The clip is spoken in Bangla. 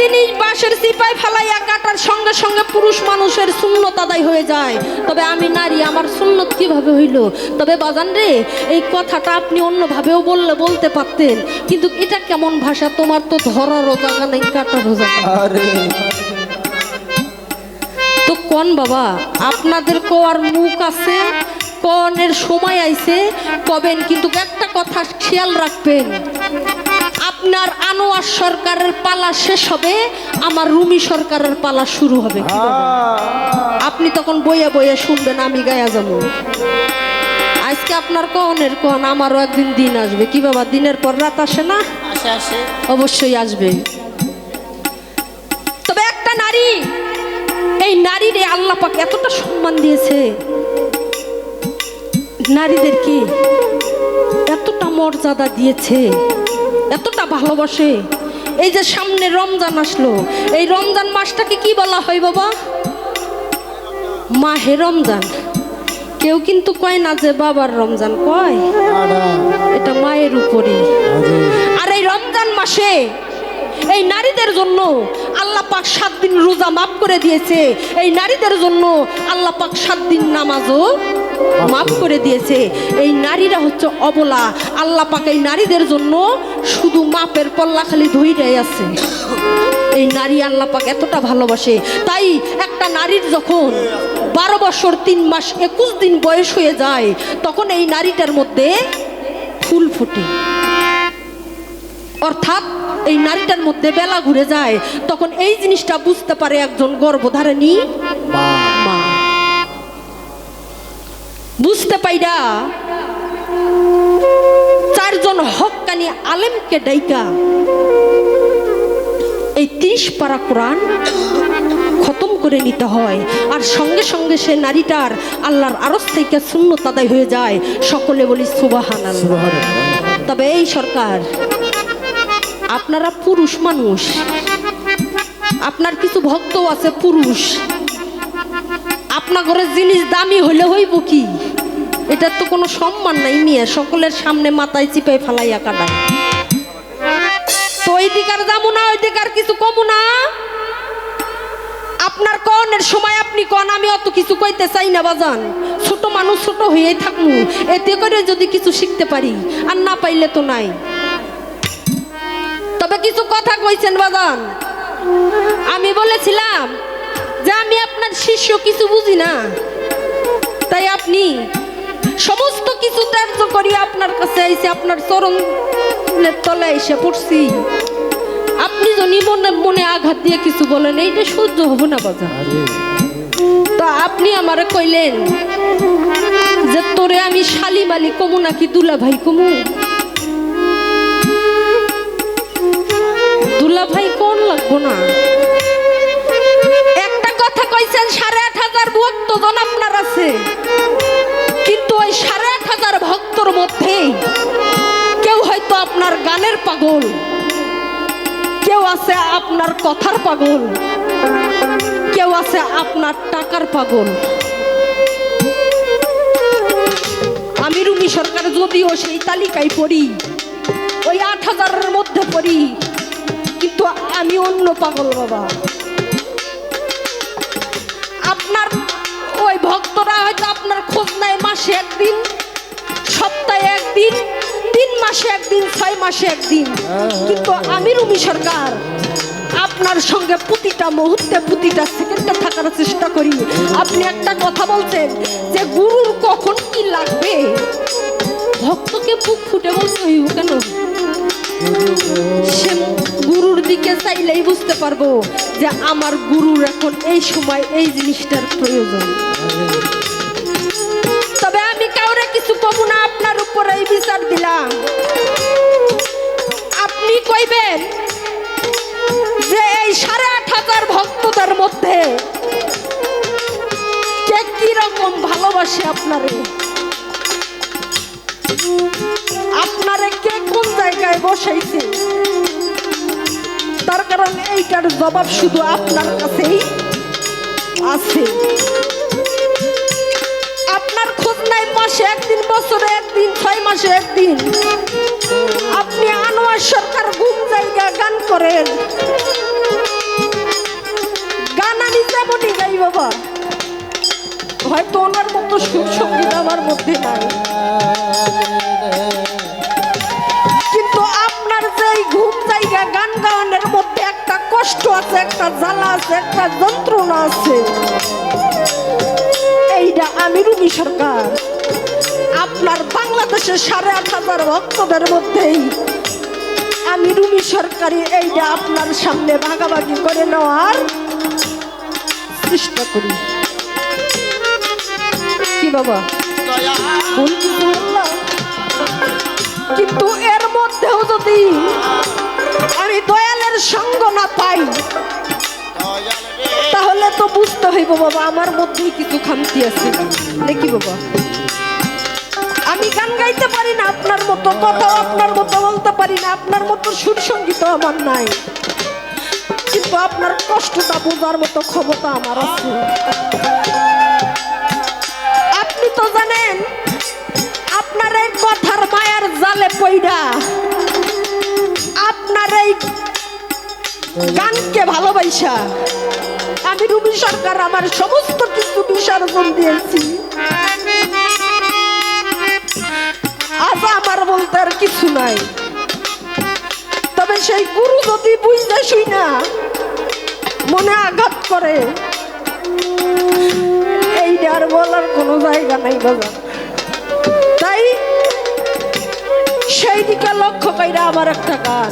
জিনিস বাঁশের সিপাই ফেলাইয়া কাটার সঙ্গে সঙ্গে পুরুষ মানুষের শূন্যত আদায় হয়ে যায়। তবে আমি নারী আমার শূন্যত কীভাবে হইল? তবে বাজান রে এই কথাটা আপনি অন্যভাবেও বললে বলতে পারতেন। কিন্তু এটা কেমন ভাষা? তোমার তো ধরারও জায়গা নেই কাটারও জায়গা তো কোন বাবা আপনাদের কোয়ার মুখ আছে কনের সময় আইছে কবেন কিন্তু একটা কথা খেয়াল রাখবেন। আপনার আনোয়ার সরকারের পালা শেষ হবে আমার রুমি সরকারের পালা শুরু হবে। আপনি তখন বইয়ে বইয়ে শুনবেন আমি গায়া যাব। আজকে আপনার কনের কন আমারও একদিন দিন আসবে। কি বাবা দিনের পর রাত আসে না? আসে আসে। অবশ্যই আসবে। তবে একটা নারী এই নারীরে আল্লাহ পাক এতটা সম্মান দিয়েছে। নারীদেরকে এতটা মর্যাদা দিয়েছে। এতটা ভালোবাসে। এই যে সামনে রমজান আসলো, এই রমজান মাসটাকে কি বলা হয় বাবা? মাহে রমজান। কেউ কিন্তু কয় না যে বাবার রমজান, কয়? এটা মায়ের উপরে। আর এই রমজান মাসে এই নারীদের জন্য আল্লাহ পাক সাত দিন রোজা মাফ করে দিয়েছে। এই নারীদের জন্য আল্লাহ পাক সাত দিন নামাজও মাফ করে দিয়েছে। এই নারীরা হচ্ছে অবলা। আল্লাহ পাক এই নারীদের জন্য শুধু মাপের পল্লা খালি ধইরাই আছে। এই নারী আল্লাহ পাক এতটা ভালোবাসে। তাই একটা নারীর যখন বারো বছর তিন মাস একুশ দিন বয়স হয়ে যায়, তখন এই নারীটার মধ্যে ফুল ফুটে। অর্থাৎ এই নারীটার মধ্যে বেলা ঘুরে যায়। তখন এই জিনিসটা বুঝতে পারে একজন গর্ভধারিণী মা। বুঝতে পাইরা চারজন হক্কানি আলেমকে ডাইকা এই ত্রিশ পারা কোরআন খতম করে নিতে হয়। আর সঙ্গে সঙ্গে সে নারীটার আল্লাহর আরস থেকে শূন্য তাদাই হয়ে যায়। সকলে বলি সুবাহান তবে এই সরকার আপনারা পুরুষ মানুষ আপনার কিছু ভক্ত আছে পুরুষ। আপনার ঘরের জিনিস দামি হইলে হইব কি? এটার তো কোনো সম্মান নাই নিয়ে সকলের সামনে মাথায় চিপাই ফেলাইয়া কাটায় তো ওই দিকার যাব না ওই দিকার কিছু কমু না। আপনার কনের সময় আপনি কন, আমি অত কিছু কইতে চাই না, বাজান। ছোট মানুষ ছোট হয়েই থাকমু, এতে করে যদি কিছু শিখতে পারি, আর না পাইলে তো নাই। তবে কিছু কথা কইছেন, বাজান। আমি বলেছিলাম যে আমি আপনার শিষ্য, কিছু বুঝি না। তাই আপনি সমস্ত কিছু ত্যায্য করি আপনার কাছে আইসে, আপনার চরণের তলে এসে পড়ছি। আপনি যদি মনে মনে আঘাত দিয়ে কিছু বলেন, এইটা সহ্য হব না বাজার। তো আপনি আমারে কইলেন যে তোরে আমি শালিমালি কমু নাকি দুলা ভাই কমু? দুলা ভাই কোন লাগবো না? একটা কথা কইছেন, সাড়ে আট হাজার ভক্তজন আপনার আছে। কিন্তু ওই সাড়ে আট হাজার ভক্তর মধ্যে কেউ হয়তো আপনার গানের পাগল। কেউ আছে আপনার কথার পাগল। কেউ আছে আপনার টাকার পাগল। আমি রুমি সরকার যদিও সেই তালিকায় পড়ি, ওই আট হাজারের মধ্যে পড়ি, কিন্তু আমি অন্য পাগল বাবা। আপনার ভক্তরা হয়তো আপনার খোঁজ নেয় মাসে একদিন, সপ্তাহে একদিন, তিন মাসে একদিন, ছয় মাসে একদিন। কিন্তু আমি রুমি সরকার আপনার সঙ্গে প্রতিটা মুহূর্তে, প্রতিটা সেকেন্ডে থাকার চেষ্টা করি। আপনি একটা কথা বলছেন যে গুরুর কখন কি লাগবে? ভক্তকে বুক ফুটে বলতে হইব কেন? সে গুরুর দিকে চাইলেই বুঝতে পারব। যে আমার গুরুর এখন এই সময় এই জিনিসটার প্রয়োজন। তবে আমি কাউরে কিছু কমু না, আপনার উপরে এই বিচার দিলাম। আপনি কইবেন যে এই সাড়ে আট হাজার ভক্তদের মধ্যে কে কীরকম ভালোবাসে আপনারে? আপনারে কে কোন জায়গায় বসাইছে? তার কারণ এইটার জবাব শুধু আপনার কাছেই আছে। আপনার খোঁজ নাই মাসে একদিন, বছরে একদিন, ছয় মাসে একদিন। আপনি আনোয়ার সরকার ঘুম জায়গা গান করেন। গান আমি তেমনই গাই বাবা। হয়তো ওনার মতো সুর সংগীত আমার মধ্যে নাই। কিন্তু আপনার যেই ঘুম জায়গা গান গাওয়ানোর মধ্যে একটা কষ্ট আছে, একটা জ্বালা আছে, একটা যন্ত্রণা আছে। এইটা আমি রুমি সরকার। আপনার বাংলাদেশের সাড়ে আট হাজার ভক্তদের মধ্যেই আমি রুমি সরকারি এইটা আপনার সামনে ভাগাভাগি করে নেওয়ার চেষ্টা করি। কি বাবা? কিন্তু এর মধ্যেও যদি আমি দয়ালের সঙ্গ না পাই। তাহলে তো বুঝতে হইব বাবা, আমার মধ্যেই কিছু খামতি আছে। দেখি বাবা। আমি গান গাইতে পারি না আপনার মতো, কথাও আপনার মতো, বলতে পারি না, আপনার মতো সুর সংগীত আমার নাই। কিন্তু আপনার কষ্টটা বোঝার মতো ক্ষমতা আমার আছে। আপনি তো জানেন, আপনার এই কথার মায়ার জালে পইরা আপনার এই গানকে ভালোবাসা। আমি রুবি সরকার, আমার সমস্ত কিছু বিসর্জন দিয়েছি। আজ আমার বলতে আর কিছু নাই। তবে সেই গুরু যদি বুঝতে শুই না, মনে আঘাত করে। এইটা আর বলার কোনো জায়গা নাই বাজার। সেই দিকে লক্ষ্য কইরা আমার একটা গান